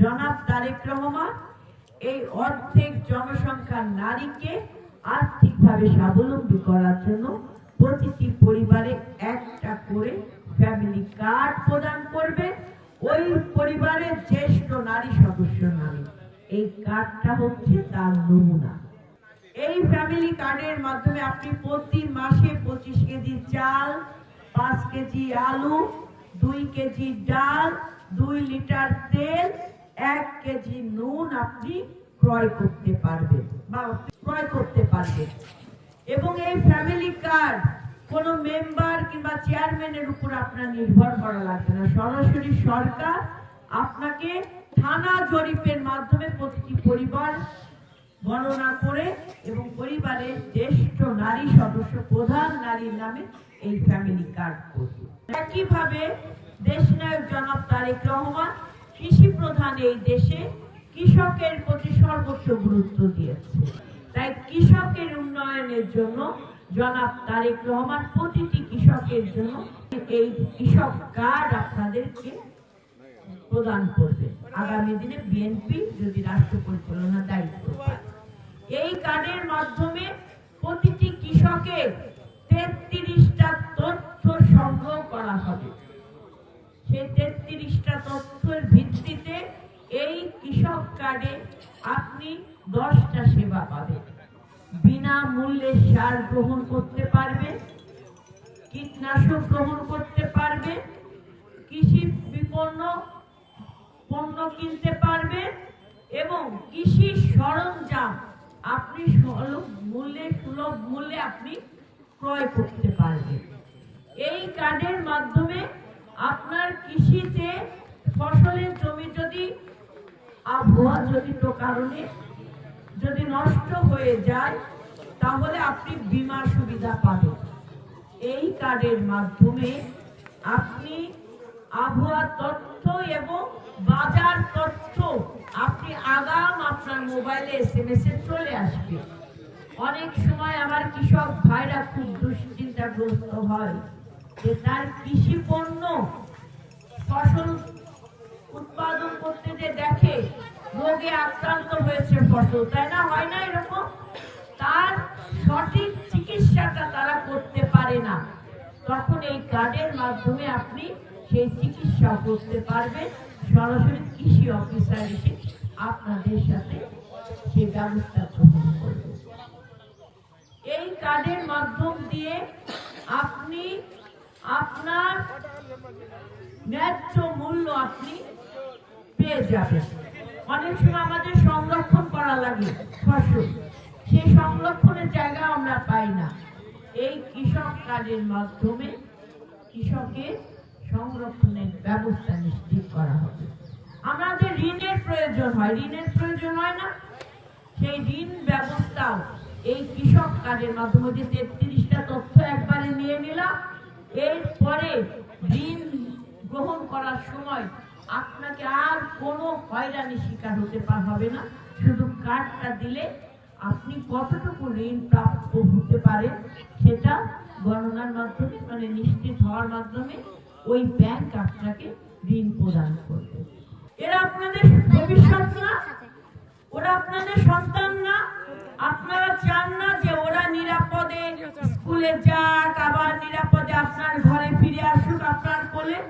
জনাব তারেক রহমান, এই অর্ধেক জনসংখ্যার নারীকে আর্থিকভাবে স্বাবলম্বী করার জন্য প্রতিটি পরিবারে একটা করে ফ্যামিলি কার্ড প্রদান করবে। ওই পরিবারের জ্যেষ্ঠ নারী সদস্য নামে এই কার্ডটা হচ্ছে তার নমুনা। এই ফ্যামিলি কার্ডের মাধ্যমে আপনি প্রতি মাসে পঁচিশ কেজি চাল, পাঁচ কেজি আলু, দুই কেজি ডাল, দুই লিটার তেল এক কেজি নুন আপনি ক্রয় করতে পারবেন বা ক্রয় করতে পারবেন। এবং এই ফ্যামিলি কার্ড মেম্বার কিংবা চেয়ারম্যানের উপর আপনার নির্ভর করা লাগবে না। সরাসরি সরকার আপনাকে থানা জরিপের মাধ্যমে প্রতিটি পরিবার গণনা করে এবং পরিবারের জ্যেষ্ঠ নারী সদস্য, প্রধান নারীর নামে এই ফ্যামিলি কার্ড করবে। একইভাবে দেশনায়ক জনাব তারেক রহমান কৃষি প্রধান এই দেশে কৃষকের প্রতি সর্বোচ্চ গুরুত্ব দিয়েছে। তাই কৃষকের উন্নয়নের জন্য জনাব তারেক রহমান প্রতিটি কৃষকের জন্য এই কৃষক কার্ড আপনাদেরকে প্রদান করবে। আগামী দিনে বিএনপি যদি রাষ্ট্র পরিচালনার দায়িত্ব এই কার্ডের মাধ্যমে প্রতিটি কৃষকের বিনামূল্যে সার গ্রহণ করতে পারবেন কীটনাশক গ্রহণ করতে পারবেন কৃষি বিপন্ন পণ্য কিনতে পারবেন এবং কৃষি সরঞ্জাম আপনি সুলভ মূল্যে সুলভ মূল্যে আপনি ক্রয় করতে পারবেন এই কার্ডের মাধ্যমে আপনার কৃষিতে ফসলের জমি যদি আবহাওয়া জনিত কারণে যদি নষ্ট হয়ে যায়, তাহলে আপনি বীমা সুবিধা পাবেন। এই কার্ডের মাধ্যমে আপনি আবহাওয়া তথ্য এবং বাজার তথ্য আপনি আগাম আপনার মোবাইলে এসএমএস এ চলে আসবে। অনেক সময় আমার কৃষক ভাইরা খুব দুশ্চিন্তাগ্রস্ত হয় যে তার কৃষি পণ্য ফসল রোগে আক্রান্ত হয়েছে ফসল তাই না? হয় না এরকম? তার সঠিক চিকিৎসাটা তারা করতে পারে না। তখন এই কার্ডের মাধ্যমে আপনি সেই চিকিৎসা করতে পারবেন। সরাসরি কৃষি অফিসার এসে আপনাদের সাথে সেই ব্যবস্থা গ্রহণ এই কার্ডের মাধ্যম দিয়ে আপনি আপনার ন্যায্য মূল্য আপনি পেয়ে যাবেন। অনেক সময় আমাদের সংরক্ষণ করা লাগে, ফসল। সেই সংরক্ষণের জায়গা আমরা পাই না। এই কৃষক কার্ডের মাধ্যমে কৃষকের সংরক্ষণের ব্যবস্থা নিশ্চিত করা হবে। আমাদের ঋণের প্রয়োজন হয়। ঋণের প্রয়োজন হয় না। সেই ঋণ ব্যবস্থাও এই কৃষক কার্ডের মাধ্যমে যে তেত্রিশটা তথ্য একবারে নিয়ে নিলাম, এরপরে ঋণ গ্রহণ করার সময় আপনাকে আর কোনো হয়রানি শিকার হতে পা- হবে না। শুধু কার্ডটা দিলে আপনি কতটুকু ঋণ প্রাপ্ত হতে পারেন সেটা গণনার মাধ্যমে মানে নিশ্চিত হওয়ার মাধ্যমে ওই ব্যাংক আপনাকে ঋণ প্রদান করবে। এরা আপনাদের ভবিষ্যৎ না, ওরা আপনাদের সন্তান না। আপনারা চান না যে ওরা নিরাপদে স্কুলে যাক, আবার নিরাপদে আপনার ঘরে ফিরে আসুক আপনার কোলে।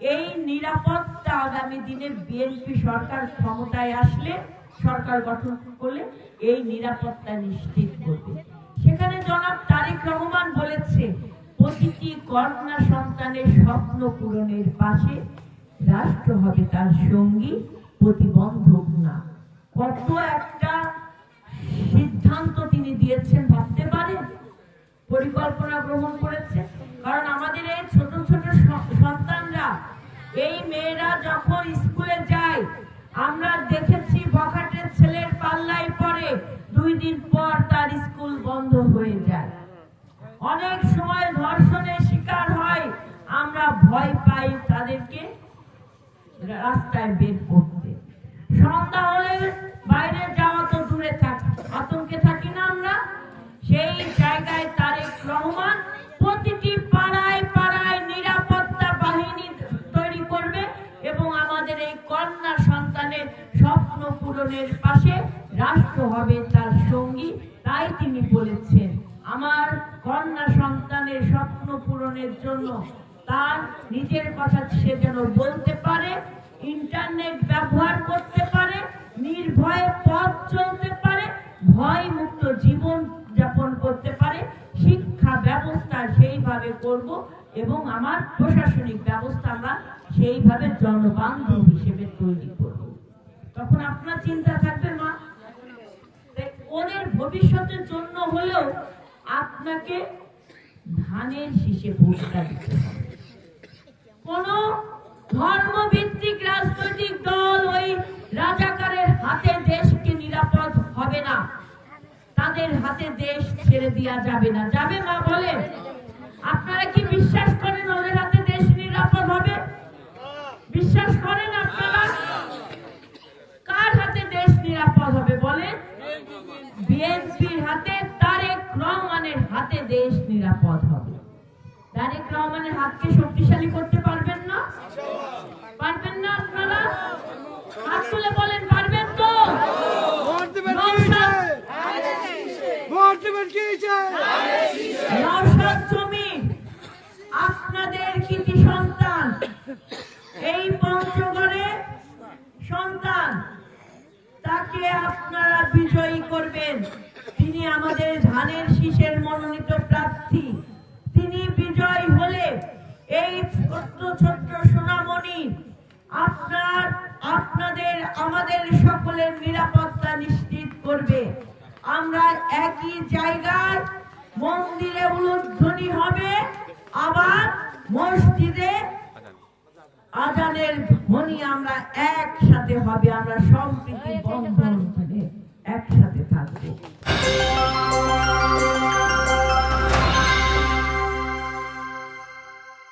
এই নিরাপত্তা আগামী দিনে বিএনপি সরকার ক্ষমতায় আসলে সরকার গঠন করলে এই নিরাপত্তা নিশ্চিত করবে। সেখানে জনাব তারেক রহমান বলেছে, প্রতিটি কন্যা সন্তানের স্বপ্ন পূরণের পাশে রাষ্ট্র হবে তার সঙ্গী, প্রতিবন্ধক না। কত একটা সিদ্ধান্ত তিনি দিয়েছেন, ভাবতে পারেন? পরিকল্পনা গ্রহণ করেছে কারণ আমাদের এই ছোট ছোট এই মেয়েরা যখন স্কুলে যায়, আমরা দেখেছি বখাটের ছেলের পাল্লায় পড়ে, দুই দিন পর তার স্কুল বন্ধ হয়ে যায়। অনেক সময় ধর্ষণের শিকার হয়, আমরা ভয় পাই তাদেরকে রাস্তায় বের করতে। সন্ধ্যা হলে বাইরে যাওয়া প্রয়োজনের পাশে রাষ্ট্র হবে তার সঙ্গী, তাই তিনি বলেছেন, আমার কন্যা সন্তানের স্বপ্ন পূরণের জন্য তার নিজের কথা সে যেন বলতে পারে, ইন্টারনেট ব্যবহার করতে পারে, নির্ভয়ে পথ চলতে পারে ভয় মুক্ত জীবন যাপন করতে পারে, শিক্ষা ব্যবস্থা সেইভাবে করব এবং আমার প্রশাসনিক ব্যবস্থা আমরা সেইভাবে জনবান্ধব হিসেবে তৈরি তখন আপনার চিন্তা থাকবে, মা। ওদের ভবিষ্যতের জন্য হলেও আপনাকে ধানের শীষে ভোটটা দিতে হবে। কোন ধর্মভিত্তিক রাজনৈতিক দল ওই রাজাকারের হাতে দেশকে নিরাপদ হবে না। তাদের হাতে দেশ ছেড়ে দেওয়া যাবে না। যাবে, মা, বলে। আপনারা কি বিশ্বাস করেন ওদের হাতে দেশ নিরাপদ হবে? বিশ্বাস করেন আপনারা? দেশ নিরাপদ হবে বলেন। বিএনপির হাতে তারেক রহমানের হাতে দেশ নিরাপদ হবে। তারেক রহমানের হাতকে শক্তিশালী করতে পারবেন না? পারবেন না আপনারা? হাত তুলে বলেন পারবেন তো? আপনাদের কৃতি সন্তান? এই পঞ্চগড়ে সন্তান। তাকে আপনারা বিজয়ী করবেন। তিনি আমাদের ধানের শীষের মনোনীত প্রার্থী। তিনি বিজয় হলে এই ছোট্ট ছোট্ট সোনামণি আপনার, আপনাদের, আমাদের সকলের নিরাপত্তা নিশ্চিত করবে। আমরা একই জায়গায় মন্দিরে উলুধ্বনি হবে, আবার মসজিদে আজানের ধ্বনি আমরা একসাথে হবে আমরা সম্প্রীতি বন্ধন একসাথে থাকব।